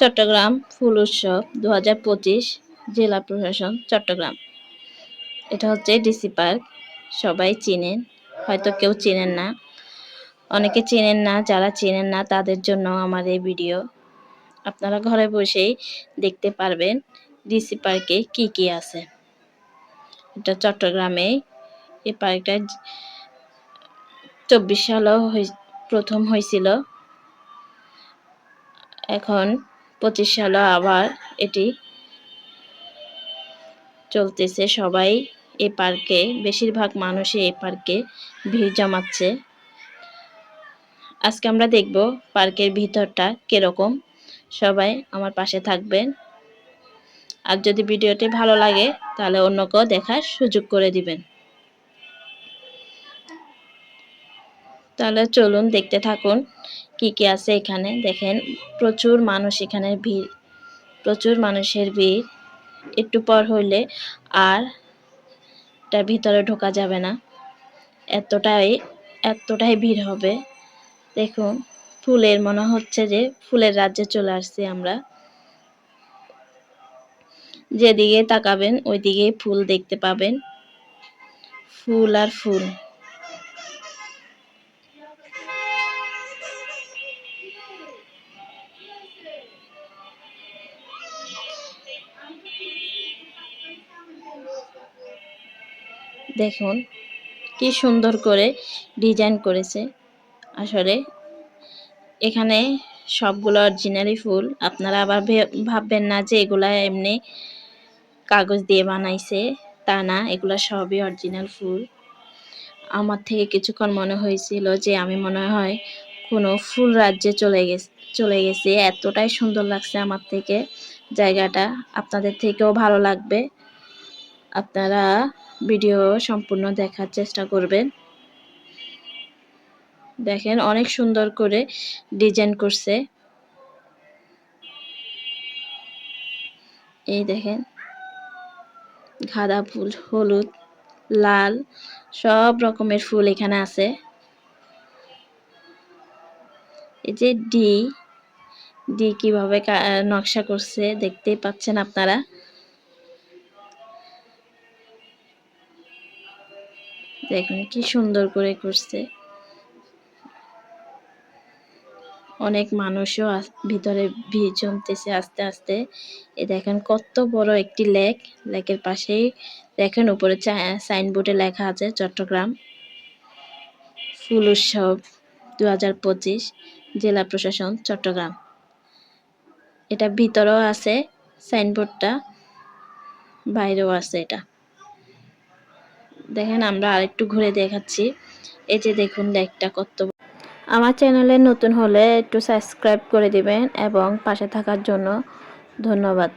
চট্টগ্রাম, ফুল উৎসব দু হাজার পঁচিশ, জেলা প্রশাসন চট্টগ্রাম। এটা হচ্ছে ডিসি পার্ক। সবাই চিনেন, হয়তো কেউ চেনেন না। অনেকে চেনেন না, যারা চেনেন না, তাদের জন্য আমার এই ভিডিও। আপনারা ঘরে বসেই দেখতে পারবেন ডিসি পার্কে কি কি আছে। এটা চট্টগ্রামে এই পার্কটা চব্বিশ সালেও প্রথম হয়েছিল এখন পঁচিশ সালে আবার এটি চলতেছে। সবাই এই পার্কে, বেশিরভাগ মানুষই এই পার্কে ভিড় জমাচ্ছে। আজকে আমরা দেখব পার্কের ভিতরটা কীরকম। সবাই আমার পাশে থাকবেন। আর যদি ভিডিওটি ভালো লাগে, তাহলে অন্যকেও দেখার সুযোগ করে দিবেন। তাহলে চলুন দেখতে থাকুন কি কি আছে এখানে। দেখেন, প্রচুর মানুষ এখানে ভিড়, প্রচুর মানুষের ভিড়। একটু পর হইলে আর তার ভিতরে ঢোকা যাবে না। এতটাই এতটাই ভিড় হবে। দেখুন, ফুলের, মনে হচ্ছে যে ফুলের রাজ্যে চলে আসছি আমরা। যেদিকে তাকাবেন, ওইদিকে ফুল দেখতে পাবেন। ফুল আর ফুল। দেখুন, কি সুন্দর করে ডিজাইন করেছে। আসলে এখানে সবগুলো অরিজিনালি ফুল। আপনারা আবার ভাববেন না যে এগুলা এমনি কাগজ দিয়ে বানাইছে। তা না, এগুলো সবই অরিজিনাল ফুল। আমার থেকে কিছুক্ষণ মনে হয়েছিল যে আমি মনে হয় কোনো ফুল রাজ্যে চলে গেছে চলে গেছে। এতটাই সুন্দর লাগছে আমার থেকে জায়গাটা। আপনাদের থেকেও ভালো লাগবে। আপনারা ভিডিও সম্পূর্ণ দেখার চেষ্টা করবেন। দেখেন, অনেক সুন্দর করে ডিজাইন করছে। এই দেখেন, গাঁদা ফুল, হলুদ, লাল, সব রকমের ফুল এখানে আছে। এই যে ডি ডি কীভাবে নকশা করছে, দেখতেই পাচ্ছেন আপনারা। দেখুন কি সুন্দর করে করছে। অনেক মানুষও ভিতরে ভিড় জমতেছে আস্তে আস্তে। এ দেখেন কত বড় একটি লেক। লেকের পাশেই দেখেন উপরে সাইনবোর্ডে লেখা আছে চট্টগ্রাম। ফুল উৎসব দু হাজার পঁচিশ, জেলা প্রশাসন চট্টগ্রাম। এটা ভিতরেও আছে, সাইনবোর্ডটা বাইরেও আছে এটা। দেখেন, আমরা আরেকটু ঘুরে দেখাচ্ছি। এই যে দেখুন, লেকটা কত আমার চ্যানেলে নতুন হলে একটু সাবস্ক্রাইব করে দিবেন এবং পাশে থাকার জন্য ধন্যবাদ।